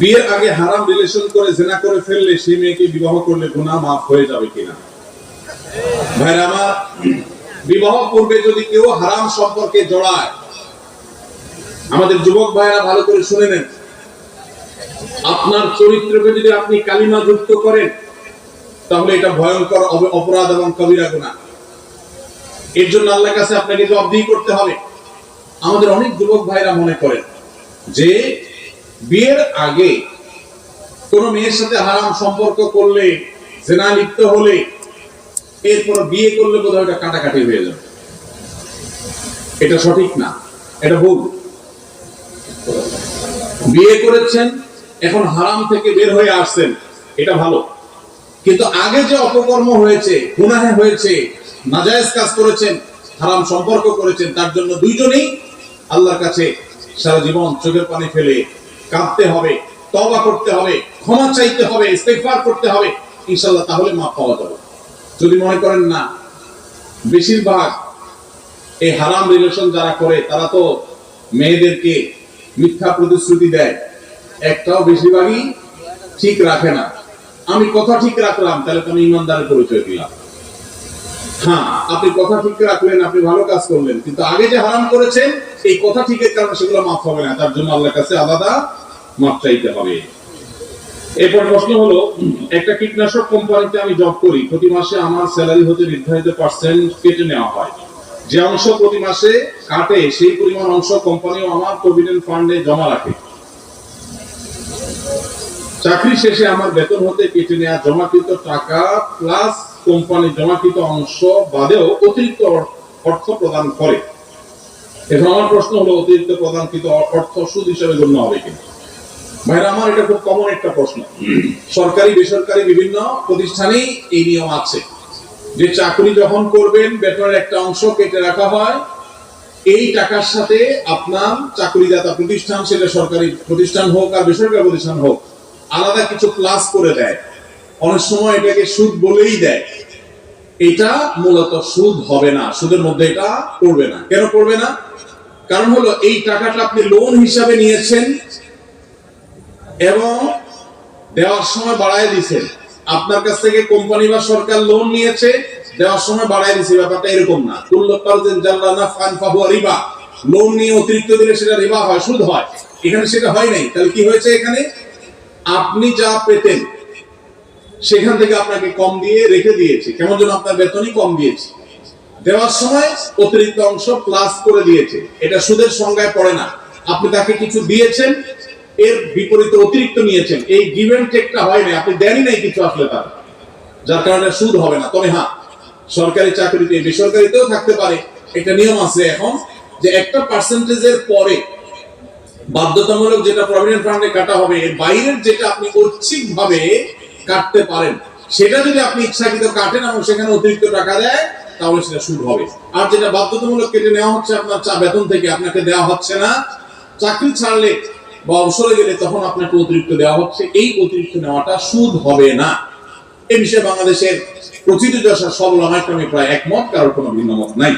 বিয়ের আগে হারাম রিলেশন করে জেনা করে ফেললে সেই মেয়েকে বিবাহ করলে গুনাহ মাফ হয়ে যাবে কিনা? ভাইরা আমার, বিবাহ পূর্বে যদি কেউ হারাম সম্পর্কে জড়ায়, আমাদের যুবক ভাইরা ভালো করে শুনে নেন। আপনার চরিত্রকে যদি আপনি কালিমা যুক্ত করেন, তাহলে এটা ভয়ঙ্কর অপরাধ এবং কবিরা গুনাহ। এর জন্য আল্লাহর কাছে আপনাকে জবাবদিহি করতে হবে। আমাদের অনেক যুবক ভাইরা মনে করেন যে বিয়ের আগে কোন মেয়ের সাথে হারাম সম্পর্ক করলে, জেনা লিপ্ত হলে, এরপর বিয়ে করলে বোধহয় এটা কাটাকাটি হয়ে যাবে। এটা সঠিক না, এটা ভুল। বিয়ে করেছেন, এখন হারাম থেকে বের হয়ে আসছেন, এটা ভালো। কিন্তু আগে যে অপকর্ম হয়েছে, গুনাহে হয়েছে, নাজায়েজ কাজ করেছেন, হারাম সম্পর্ক করেছেন, তার জন্য দুইজনেই আল্লাহর কাছে সারা জীবন চোখের পানি ফেলে কাঁদতে হবে তবা করতে হবে, ক্ষমা চাইতে হবে, ইস্তেগফার করতে হবে, ইনশাআল্লাহ তাহলে মাপ পাওয়া যাবে। যদি মনে করেন না, বেশিরভাগ এই হারাম রিলেশন যারা করে, তারা তো মেয়েদেরকে মিথ্যা প্রতিশ্রুতি দেয়। একটাও বেশিরভাগই ঠিক রাখে না। আমি কথা ঠিক রাখলাম, তাহলে তো আমি ইমানদারের পরিচয় দিলাম। হ্যাঁ আপনি কথা ঠিক রাখলেন, আপনি ভালো কাজ করলেন, কিন্তু আগে যে হারাম করেছেন এই কথা ঠিকের কারণে সেগুলো মাফ হবে না। তার জন্য আল্লাহর কাছে আলাদা মাপ চাইতে হবে। এরপর প্রশ্ন হলো, একটা কীটনাশক কোম্পানিতে আমি জব করি, প্রতি মাসে আমার স্যালারি হতে নির্ধারিত পার্সেন্ট কেটে নেওয়া হয়। যে অংশ প্রতি মাসে কাটে, সেই পরিমাণ অংশ কোম্পানিও আমার প্রভিডেন্ট ফান্ডে জমা রাখে। চাকরি শেষে আমার বেতন হতে কেটে নেওয়া জমাকৃত টাকা প্লাস কোম্পানি জমাকৃত অংশ বাদেও অতিরিক্ত অর্থ প্রদান করে। এখন আমার প্রশ্ন হলো, অতিরিক্ত প্রদানকৃত অর্থ সুদ হিসেবে গণ্য হবে কিনা? ভাইরা, আমার এটা খুব কমন একটা প্রশ্ন। সরকারি, বেসরকারি বিভিন্ন প্রতিষ্ঠানেই এই নিয়ম আছে। যে চাকরি যখন করবেন, বেতনের একটা অংশ কেটে রাখা হয়, এই টাকার সাথে আপনার চাকরিদাতা প্রতিষ্ঠান, সেটা সরকারি প্রতিষ্ঠান হোক আর বেসরকারি প্রতিষ্ঠান হোক, আলাদা কিছু প্লাস করে দেয়। অনেক সময় এটাকে সুদ বলেই দেয়। এটা মূলত সুদ হবে না, সুদের মধ্যে এটা পড়বে না। কেন পড়বে না? কারণ হলো, এই টাকাটা আপনি লোন হিসাবে নিয়েছেন এবং দেওয়ার সময় বাড়ায় দিছেন আপনার কাছ থেকে কোম্পানি বা সরকার লোন নিয়েছে, দেওয়ার সময় বাড়ায় দিছে। ব্যাপারটা এরকম না। কুল্লু কারদিন জাল্লানা ফান ফাহুয়া রিবা। লোন নিয়ে অতিরিক্ত দিলে সেটা রিবা হয়, সুদ হয়। এখানে সেটা হয় নাই। তাহলে কি হয়েছে এখানে? আপনি যা পেতেন, সেখান থেকে আপনাকে কম দিয়ে রেখে দিয়েছে। কেমন যেন আপনার বেতনই কম দিয়েছে। দেওয়ার সময় অতিরিক্ত অংশ প্লাস করে দিয়েছে। এটা সুদের সংজ্ঞায় পড়ে না। আপনি তাকে কিছু দিয়েছেন এর বিপরীতে অতিরিক্ত নিয়েছেন। এই গিভেন টেকটা হয় না আপনি দেনই নাই কিছু আসলে তার। যার কারণে সুদ হবে না। তবে হ্যাঁ সরকারি চাকরিতে, বেসরকারিতেও থাকতে পারে। একটা নিয়ম আছে এখন যে একটা পার্সেন্টেজের পরে বাধ্যতামূলক যেটা প্রভিডেন্ট ফান্ডে কাটা হবে, এর বাইরের যেটা আপনি ঐচ্ছিক ভাবে কাটতে পারেন, সেটা যদি আপনি ইচ্ছাকৃত কাটেন এবং সেখানে অতিরিক্ত টাকা দেয়, তাহলে সেটা সুদ হবে। আর যেটা বাধ্যতামূলক কেটে নেওয়া হচ্ছে আপনার চা বেতন থেকে, আপনাকে দেওয়া হচ্ছে না। চাকরি ছাড়লে বা অবসরে গেলে তখন আপনাকে অতিরিক্ত দেওয়া হচ্ছে। এই অতিরিক্ত নেওয়াটা সুদ হবে না। এ বিষয়ে বাংলাদেশের প্রচিত দশা সব লামাইক্রমে প্রায় একমত, কারোর কোনো ভিন্ন মত নাই।